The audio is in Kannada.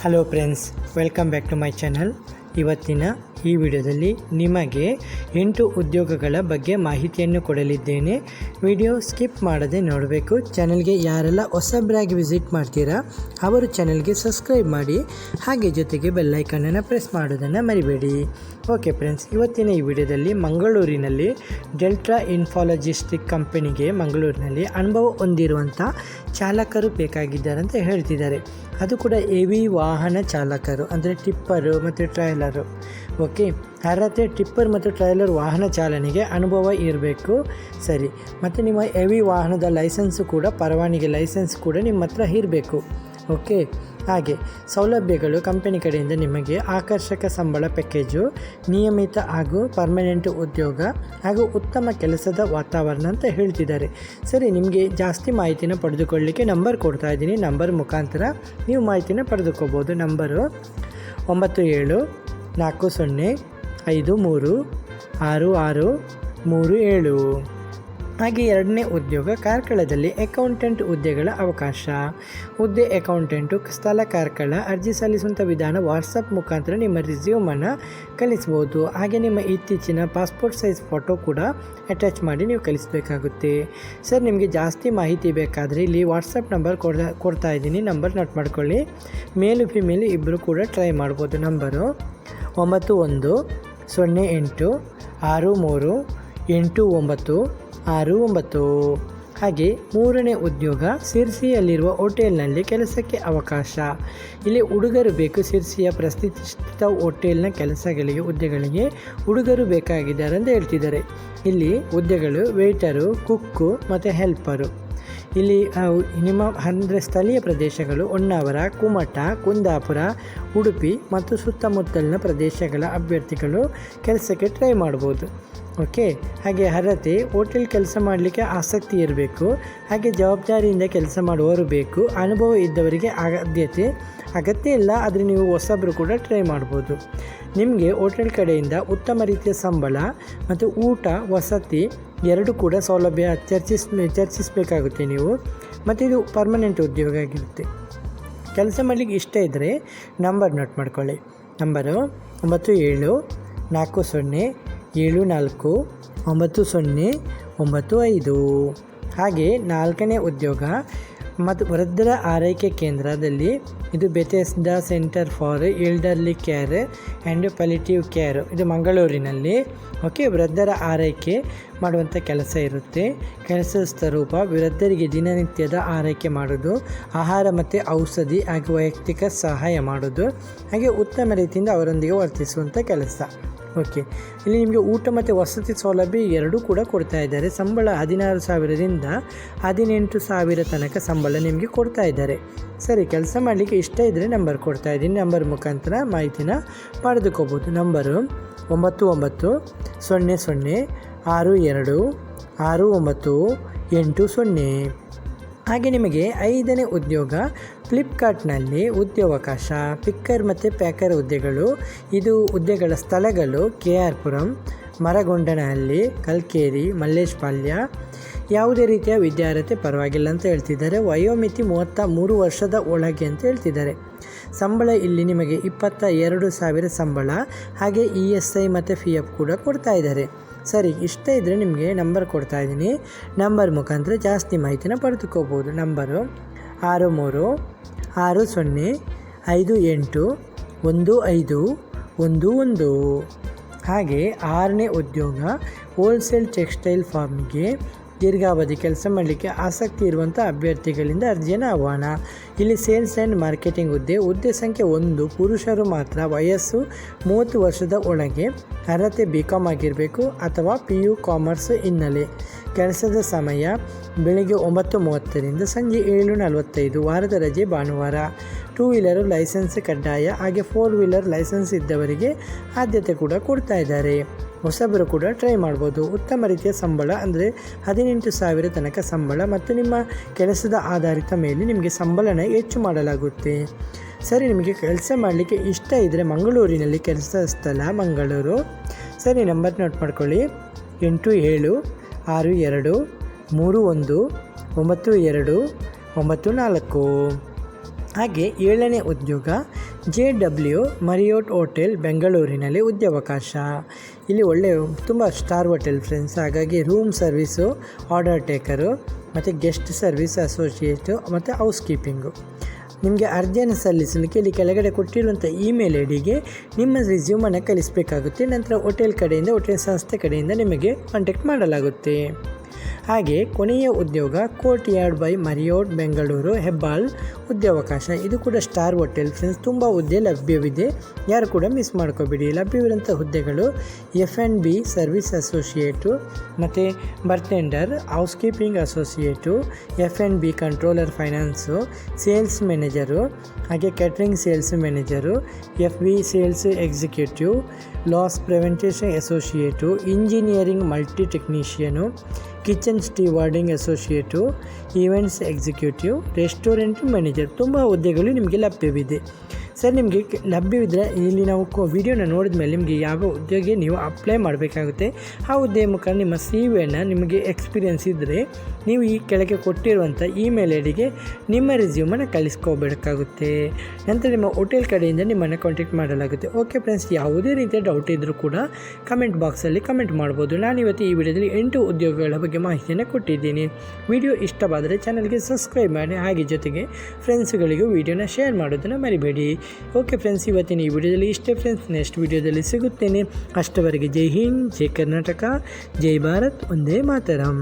Hello friends welcome back to my channel ಇವತ್ತಿನ ಈ ವಿಡಿಯೋದಲ್ಲಿ ನಿಮಗೆ ಎಂಟು ಉದ್ಯೋಗಗಳ ಬಗ್ಗೆ ಮಾಹಿತಿಯನ್ನು ಕೊಡಲಿದ್ದೇನೆ. ವಿಡಿಯೋ ಸ್ಕಿಪ್ ಮಾಡದೆ ನೋಡಬೇಕು. ಚಾನಲ್ಗೆ ಯಾರೆಲ್ಲ ಹೊಸಬ್ರಾಗಿ ವಿಸಿಟ್ ಮಾಡ್ತೀರಾ, ಅವರು ಚಾನಲ್ಗೆ ಸಬ್ಸ್ಕ್ರೈಬ್ ಮಾಡಿ, ಹಾಗೆ ಜೊತೆಗೆ ಬೆಲ್ಲೈಕನನ್ನು ಪ್ರೆಸ್ ಮಾಡೋದನ್ನು ಮರಿಬೇಡಿ. ಓಕೆ ಫ್ರೆಂಡ್ಸ್, ಇವತ್ತಿನ ಈ ವಿಡಿಯೋದಲ್ಲಿ ಮಂಗಳೂರಿನಲ್ಲಿ ಡೆಲ್ಟ್ರಾ ಇನ್ಫಾಲಜಿಸ್ಟಿಕ್ ಕಂಪನಿಗೆ ಮಂಗಳೂರಿನಲ್ಲಿ ಅನುಭವ ಹೊಂದಿರುವಂಥ ಚಾಲಕರು ಬೇಕಾಗಿದ್ದಾರೆ ಅಂತ ಹೇಳ್ತಿದ್ದಾರೆ. ಅದು ಕೂಡ ಎವಿ ವಾಹನ ಚಾಲಕರು, ಅಂದರೆ ಟಿಪ್ಪರು ಮತ್ತು ಟ್ರೈಲರು. ಓಕೆ, ಅರ್ಹತೆ ಟಿಪ್ಪರ್ ಮತ್ತು ಟ್ರೈಲರ್ ವಾಹನ ಚಾಲನೆಗೆ ಅನುಭವ ಇರಬೇಕು. ಸರಿ, ಮತ್ತು ನಿಮ್ಮ ಎವಿ ವಾಹನದ ಲೈಸೆನ್ಸು ಕೂಡ, ಪರವಾನಿಗೆ ಲೈಸೆನ್ಸ್ ಕೂಡ ನಿಮ್ಮ ಹತ್ರ ಇರಬೇಕು. ಓಕೆ, ಹಾಗೆ, ಸೌಲಭ್ಯಗಳು ಕಂಪನಿ ಕಡೆಯಿಂದ ನಿಮಗೆ ಆಕರ್ಷಕ ಸಂಬಳ ಪ್ಯಾಕೇಜು ನಿಯಮಿತ ಹಾಗೂ ಪರ್ಮನೆಂಟ್ ಉದ್ಯೋಗ ಹಾಗೂ ಉತ್ತಮ ಕೆಲಸದ ವಾತಾವರಣ ಅಂತ ಹೇಳ್ತಿದ್ದಾರೆ. ಸರಿ, ನಿಮಗೆ ಜಾಸ್ತಿ ಮಾಹಿತಿನ ಪಡೆದುಕೊಳ್ಳಿಕ್ಕೆ ನಂಬರ್ ಕೊಡ್ತಾ ಇದ್ದೀನಿ. ನಂಬರ್ ಮುಖಾಂತರ ನೀವು ಮಾಹಿತಿನ ಪಡೆದುಕೋಬೋದು. ನಂಬರು ಒಂಬತ್ತು ಏಳು ನಾಲ್ಕು ಸೊನ್ನೆ, ಐದು ಮೂರು, ಆರು ಆರು, ಮೂರು ಏಳು. ಹಾಗೆ ಎರಡನೇ ಉದ್ಯೋಗ ಕಾರ್ಕಳದಲ್ಲಿ ಅಕೌಂಟೆಂಟ್ ಹುದ್ದೆಗಳ ಅವಕಾಶ. ಹುದ್ದೆ ಅಕೌಂಟೆಂಟು ಸ್ಥಳ ಕಾರ್ಕಳ, ಅರ್ಜಿ ಸಲ್ಲಿಸುವಂಥ ವಿಧಾನ ವಾಟ್ಸಪ್ ಮುಖಾಂತರ ನಿಮ್ಮ ರಿಸ್ಯೂಮನ್ನು ಕಲಿಸ್ಬೋದು. ಹಾಗೆ ನಿಮ್ಮ ಇತ್ತೀಚಿನ ಪಾಸ್ಪೋರ್ಟ್ ಸೈಜ್ ಫೋಟೋ ಕೂಡ ಅಟ್ಯಾಚ್ ಮಾಡಿ ನೀವು ಕಲಿಸಬೇಕಾಗುತ್ತೆ. ಸರ್, ನಿಮಗೆ ಜಾಸ್ತಿ ಮಾಹಿತಿ ಬೇಕಾದರೆ ಇಲ್ಲಿ ವಾಟ್ಸಪ್ ನಂಬರ್ ಕೊಡ್ತಾ ಕೊಡ್ತಾ ಇದ್ದೀನಿ. ನಂಬರ್ ನೋಟ್ ಮಾಡ್ಕೊಳ್ಳಿ. ಮೇಲು ಫಿಮೇಲು ಇಬ್ಬರು ಕೂಡ ಟ್ರೈ ಮಾಡ್ಬೋದು. ನಂಬರು ಒಂಬತ್ತು ಒಂದು, ಸೊನ್ನೆ ಎಂಟು, ಆರು ಮೂರು, ಎಂಟು ಒಂಬತ್ತು, ಆರು ಒಂಬತ್ತು. ಹಾಗೆ ಮೂರನೇ ಉದ್ಯೋಗ ಸಿರ್ಸಿಯಲ್ಲಿರುವ ಹೋಟೆಲ್ನಲ್ಲಿ ಕೆಲಸಕ್ಕೆ ಅವಕಾಶ. ಇಲ್ಲಿ ಹುಡುಗರು ಬೇಕು ಸಿರ್ಸಿಯ ಪ್ರತಿಷ್ಠಿತ ಹೋಟೆಲ್ನ ಕೆಲಸಗಳಿಗೆ ಹುದ್ದೆಗಳಿಗೆ ಹುಡುಗರು ಬೇಕಾಗಿದ್ದಾರೆ ಅಂತ ಹೇಳ್ತಿದ್ದಾರೆ. ಇಲ್ಲಿ ಹುದ್ದೆಗಳು ವೇಟರು, ಕುಕ್ಕು ಮತ್ತು ಹೆಲ್ಪರು. ಇಲ್ಲಿ ನಿಮ್ಮ ಅಂದರೆ ಸ್ಥಳೀಯ ಪ್ರದೇಶಗಳು, ಹೊನ್ನಾವರ ಕುಮಟ ಕುಂದಾಪುರ, ಉಡುಪಿ ಮತ್ತು ಸುತ್ತಮುತ್ತಲಿನ ಪ್ರದೇಶಗಳ ಅಭ್ಯರ್ಥಿಗಳು ಕೆಲಸಕ್ಕೆ ಟ್ರೈ ಮಾಡ್ಬೋದು. ಓಕೆ ಹಾಗೆ ಅರ್ಹತೆ ಹೋಟೆಲ್ ಕೆಲಸ ಮಾಡಲಿಕ್ಕೆ ಆಸಕ್ತಿ ಇರಬೇಕು. ಹಾಗೆ ಜವಾಬ್ದಾರಿಯಿಂದ ಕೆಲಸ ಮಾಡುವವರು ಬೇಕು. ಅನುಭವ ಇದ್ದವರಿಗೆ ಆದ್ಯತೆ ಅಗತ್ಯ ಇಲ್ಲ ಆದರೆ ನೀವು ಹೊಸಬ್ರು ಕೂಡ ಟ್ರೈ ಮಾಡ್ಬೋದು. ನಿಮಗೆ ಹೋಟೆಲ್ ಕಡೆಯಿಂದ ಉತ್ತಮ ರೀತಿಯ ಸಂಬಳ ಮತ್ತು ಊಟ, ವಸತಿ ಎರಡು ಕೂಡ ಸೌಲಭ್ಯ ಚರ್ಚಿಸ್, ಚರ್ಚಿಸಬೇಕಾಗುತ್ತೆ ನೀವು. ಮತ್ತು ಇದು ಪರ್ಮನೆಂಟ್ ಉದ್ಯೋಗ ಆಗಿರುತ್ತೆ. ಕೆಲಸ ಮಾಡಲಿಕ್ಕೆ ಇಷ್ಟ ಇದ್ದರೆ ನಂಬರ್ ನೋಟ್ ಮಾಡ್ಕೊಳ್ಳಿ. ನಂಬರು ಒಂಬತ್ತು ಏಳು ನಾಲ್ಕು ಸೊನ್ನೆ ಏಳು ನಾಲ್ಕು ಒಂಬತ್ತು ಸೊನ್ನೆ ಒಂಬತ್ತು ಐದು. ಹಾಗೆ ನಾಲ್ಕನೇ ಉದ್ಯೋಗ ಮತ್ತು ವೃದ್ಧರ ಆರೈಕೆ ಕೇಂದ್ರದಲ್ಲಿ ಇದು Bethesda centre for elderly care and palliative care ಇದು ಮಂಗಳೂರಿನಲ್ಲಿ. ಓಕೆ ವೃದ್ಧರ ಆರೈಕೆ ಮಾಡುವಂಥ ಕೆಲಸ ಇರುತ್ತೆ. ಕೆಲಸದ ಸ್ವರೂಪ ವೃದ್ಧರಿಗೆ ದಿನನಿತ್ಯದ ಆರೈಕೆ ಮಾಡೋದು, ಆಹಾರ ಮತ್ತು ಔಷಧಿ ಹಾಗೂ ವೈಯಕ್ತಿಕ ಸಹಾಯ ಮಾಡೋದು, ಹಾಗೆ ಉತ್ತಮ ರೀತಿಯಿಂದ ಅವರೊಂದಿಗೆ ವರ್ತಿಸುವಂಥ ಕೆಲಸ. ಓಕೆ. ಇಲ್ಲಿ ನಿಮಗೆ ಊಟ ಮತ್ತು ವಸತಿ ಸೌಲಭ್ಯ ಎರಡೂ ಕೂಡ ಕೊಡ್ತಾ ಇದ್ದಾರೆ. ಸಂಬಳ ಹದಿನಾರು ಸಾವಿರದಿಂದ ಹದಿನೆಂಟು ಸಾವಿರ ತನಕ ಸಂಬಳ ನಿಮಗೆ ಕೊಡ್ತಾ ಇದ್ದಾರೆ. ಸರಿ, ಕೆಲಸ ಮಾಡಲಿಕ್ಕೆ ಇಷ್ಟ ಇದ್ದರೆ ನಂಬರ್ ಕೊಡ್ತಾ ಇದ್ದೀನಿ. ನಂಬರ್ ಮುಖಾಂತರ ಮಾಹಿತಿನ ಪಡೆದುಕೋಬೋದು. ನಂಬರು ಒಂಬತ್ತು ಒಂಬತ್ತು ಸೊನ್ನೆ ಸೊನ್ನೆ ಆರು ಎರಡು ಆರು ಒಂಬತ್ತು ಎಂಟು ಸೊನ್ನೆ. ಹಾಗೆ ನಿಮಗೆ ಐದನೇ ಉದ್ಯೋಗ, ಫ್ಲಿಪ್ಕಾರ್ಟ್ನಲ್ಲಿ ಉದ್ಯೋಗಾವಕಾಶ, ಪಿಕ್ಕರ್ ಮತ್ತು ಪ್ಯಾಕರ್ ಹುದ್ದೆಗಳು, ಇದು ಹುದ್ದೆಗಳ ಸ್ಥಳಗಳು ಕೆ ಆರ್ ಪುರಂ ಮರಗೊಂಡನಹಳ್ಳಿ, ಕಲ್ಕೇರಿ, ಮಲ್ಲೇಶ್ಪಾಳ್ಯ. ಯಾವುದೇ ರೀತಿಯ ವಿದ್ಯಾರ್ಹತೆ ಪರವಾಗಿಲ್ಲ ಅಂತ ಹೇಳ್ತಿದ್ದಾರೆ. ವಯೋಮಿತಿ ಮೂವತ್ತ ಮೂರು ವರ್ಷದ ಒಳಗೆ ಅಂತ ಹೇಳ್ತಿದ್ದಾರೆ. ಸಂಬಳ ಇಲ್ಲಿ ನಿಮಗೆ ಇಪ್ಪತ್ತ ಎರಡು ಸಾವಿರ ಸಂಬಳ, ಹಾಗೆ ಇ ಎಸ್ ಐ ಮತ್ತು ಪಿ ಎಫ್ ಕೂಡ ಕೊಡ್ತಾ ಇದ್ದಾರೆ. ಸರಿ, ಇಷ್ಟ ಇದ್ದರೆ ನಿಮಗೆ ನಂಬರ್ ಕೊಡ್ತಾ ಇದ್ದೀನಿ. ನಂಬರ್ ಮುಖಾಂತರ ಜಾಸ್ತಿ ಮಾಹಿತಿನ ಪಡೆದುಕೋಬೋದು. ನಂಬರು ಆರು ಮೂರು ಆರು ಸೊನ್ನೆ ಐದು ಎಂಟು ಒಂದು ಐದು ಒಂದು ಒಂದು. ಹಾಗೆ ಆರನೇ ಉದ್ಯೋಗ ಹೋಲ್ಸೇಲ್ ಟೆಕ್ಸ್ಟೈಲ್ ಫಾರ್ಮ್ಗೆ ದೀರ್ಘಾವಧಿ ಕೆಲಸ ಮಾಡಲಿಕ್ಕೆ ಆಸಕ್ತಿ ಇರುವಂಥ ಅಭ್ಯರ್ಥಿಗಳಿಂದ ಅರ್ಜಿಯನ್ನು ಆಹ್ವಾನ. ಇಲ್ಲಿ ಸೇಲ್ಸ್ ಆ್ಯಂಡ್ ಮಾರ್ಕೆಟಿಂಗ್ ಹುದ್ದೆ ಹುದ್ದೆ ಸಂಖ್ಯೆ ಒಂದು, ಪುರುಷರು ಮಾತ್ರ, ವಯಸ್ಸು ಮೂವತ್ತು ವರ್ಷದ ಒಳಗೆ ಅರ್ಹತೆ ಬಿ ಕಾಮ್ ಆಗಿರಬೇಕು ಅಥವಾ ಪಿ ಯು ಕಾಮರ್ಸ್ ಹಿನ್ನೆಲೆ. ಕೆಲಸದ ಸಮಯ ಬೆಳಿಗ್ಗೆ ಒಂಬತ್ತು ಮೂವತ್ತರಿಂದ ಸಂಜೆ ಏಳು ನಲವತ್ತೈದು, ವಾರದ ರಜೆ ಭಾನುವಾರ. ಟೂ ವೀಲರು ಲೈಸೆನ್ಸ್ ಕಡ್ಡಾಯ ಹಾಗೆ ಫೋರ್ ವೀಲರ್ ಲೈಸೆನ್ಸ್ ಇದ್ದವರಿಗೆ ಆದ್ಯತೆ ಕೂಡ ಕೊಡ್ತಾ ಇದ್ದಾರೆ. ಹೊಸಬರು ಕೂಡ ಟ್ರೈ ಮಾಡ್ಬೋದು. ಉತ್ತಮ ರೀತಿಯ ಸಂಬಳ ಅಂದರೆ ಹದಿನೆಂಟು ಸಾವಿರ ತನಕ ಸಂಬಳ ಮತ್ತು ನಿಮ್ಮ ಕೆಲಸದ ಆಧಾರಿತ ಮೇಲೆ ನಿಮಗೆ ಸಂಬಳನ ಹೆಚ್ಚು ಮಾಡಲಾಗುತ್ತೆ. ಸರಿ, ನಿಮಗೆ ಕೆಲಸ ಮಾಡಲಿಕ್ಕೆ ಇಷ್ಟ ಇದ್ದರೆ ಮಂಗಳೂರಿನಲ್ಲಿ ಕೆಲಸ ಸ್ಥಳ ಮಂಗಳೂರು. ಸರಿ ನಂಬರ್ ನೋಟ್ ಮಾಡ್ಕೊಳ್ಳಿ. ಎಂಟು ಏಳು, ಆರು ಎರಡು, ಮೂರು ಒಂದು, ಒಂಬತ್ತು ಎರಡು, ಒಂಬತ್ತು ನಾಲ್ಕು. ಹಾಗೆ ಏಳನೇ ಉದ್ಯೋಗ, ಜೆ ಡಬ್ಲ್ಯೂ ಮರಿಯೋಟ್ ಹೋಟೆಲ್, ಬೆಂಗಳೂರಿನಲ್ಲಿ ಉದ್ಯೋಗಾವಕಾಶ. ಇಲ್ಲಿ ಒಳ್ಳೆಯ ತುಂಬ ಸ್ಟಾರ್ ಹೋಟೆಲ್ ಫ್ರೆಂಡ್ಸ್ ಹಾಗಾಗಿ ರೂಮ್ ಸರ್ವಿಸು ಆರ್ಡರ್ ಟೇಕರು ಮತ್ತು ಗೆಸ್ಟ್ ಸರ್ವಿಸ್ ಅಸೋಸಿಯೇಟು ಮತ್ತು ಹೌಸ್ ಕೀಪಿಂಗು ನಿಮಗೆ ಅರ್ಜಿಯನ್ನು ಸಲ್ಲಿಸಲಿಕ್ಕೆ ಇಲ್ಲಿ ಕೆಳಗಡೆ ಕೊಟ್ಟಿರುವಂಥ ಇಮೇಲ್ ಐ ಡಿಗೆ ನಿಮ್ಮ ರಿಸ್ಯೂಮನ್ನು ಕಳಿಸಬೇಕಾಗುತ್ತೆ. ನಂತರ ಹೋಟೆಲ್ ಕಡೆಯಿಂದ ಹೋಟೆಲ್ ಸಂಸ್ಥೆ ಕಡೆಯಿಂದ ನಿಮಗೆ ಕಾಂಟ್ಯಾಕ್ಟ್ ಮಾಡಲಾಗುತ್ತೆ. ಹಾಗೆ ಕೊನೆಯ ಉದ್ಯೋಗ courtyard by Marriott Bengaluru, Hebbal ಉದ್ಯೋಗಾವಕಾಶ. ಇದು ಕೂಡ ಸ್ಟಾರ್ ಹೋಟೆಲ್. ಫ್ರೆಂಡ್ಸ್, ತುಂಬ ಹುದ್ದೆ ಲಭ್ಯವಿದೆ. ಯಾರು ಕೂಡ ಮಿಸ್ ಮಾಡ್ಕೋಬೇಡಿ. ಲಭ್ಯವಿರುವಂಥ ಹುದ್ದೆಗಳು F and B service associate, ಮತ್ತು bartender housekeeping associate, F and B controller finance, sales manager, ಹಾಗೆ catering sales manager, F B sales executive, loss prevention associate, engineering multi technician kitchen stewarding associate events executive restaurant manager ತುಂಬ ಹುದ್ದೆಗಳು ನಿಮಗೆ ಲಭ್ಯವಿದೆ. ಸರ್, ನಿಮಗೆ ಲಭ್ಯವಿದ್ದರೆ ಇಲ್ಲಿ ನಾವು ವಿಡಿಯೋನ ನೋಡಿದ ಮೇಲೆ ನಿಮಗೆ ಯಾವ ಉದ್ಯೋಗಿ ನೀವು ಅಪ್ಲೈ ಮಾಡಬೇಕಾಗುತ್ತೆ. ಆ ಉದ್ಯೋಗ ಮುಖಾಂತರ ನಿಮ್ಮ ಸಿ ವಿಯನ್ನು ನಿಮಗೆ ಎಕ್ಸ್ಪೀರಿಯೆನ್ಸ್ ಇದ್ದರೆ ನೀವು ಈ ಕೆಳಗೆ ಕೊಟ್ಟಿರುವಂಥ ಇಮೇಲ್ ಐ ನಿಮ್ಮ ರೆಸ್ಯೂಮನ್ನು ಕಳಿಸ್ಕೋಬೇಕಾಗುತ್ತೆ. ನಂತರ ನಿಮ್ಮ ಹೋಟೆಲ್ ಕಡೆಯಿಂದ ನಿಮ್ಮನ್ನು ಕಾಂಟ್ಯಾಕ್ಟ್ ಮಾಡಲಾಗುತ್ತೆ. ಓಕೆ ಫ್ರೆಂಡ್ಸ್ ಯಾವುದೇ ರೀತಿಯ ಡೌಟ್ ಇದ್ದರೂ ಕೂಡ ಕಮೆಂಟ್ ಬಾಕ್ಸಲ್ಲಿ ಕಮೆಂಟ್ ಮಾಡ್ಬೋದು. ನಾನು ಇವತ್ತು ಈ ವಿಡಿಯೋದಲ್ಲಿ ಎಂಟು ಉದ್ಯೋಗಗಳ ಬಗ್ಗೆ ಮಾಹಿತಿಯನ್ನು ಕೊಟ್ಟಿದ್ದೀನಿ. ವಿಡಿಯೋ ಇಷ್ಟವಾದರೆ ಚಾನಲ್ಗೆ ಸಬ್ಸ್ಕ್ರೈಬ್ ಮಾಡಿ. ಹಾಗೆ ಜೊತೆಗೆ ಫ್ರೆಂಡ್ಸ್ಗಳಿಗೂ ವಿಡಿಯೋನ ಶೇರ್ ಮಾಡೋದನ್ನು ಮರಿಬೇಡಿ. ಓಕೆ ಫ್ರೆಂಡ್ಸ್, ಇವತ್ತಿನ ಈ ವಿಡಿಯೋದಲ್ಲಿ ಇಷ್ಟೇ ಫ್ರೆಂಡ್ಸ್, ನೆಕ್ಸ್ಟ್ ವಿಡಿಯೋದಲ್ಲಿ ಸಿಗುತ್ತೇನೆ. ಅಷ್ಟವರೆಗೆ ಜೈ ಹಿಂದ್, ಜೈ ಕರ್ನಾಟಕ, ಜೈ ಭಾರತ್, ಒಂದೇ ಮಾತರಂ.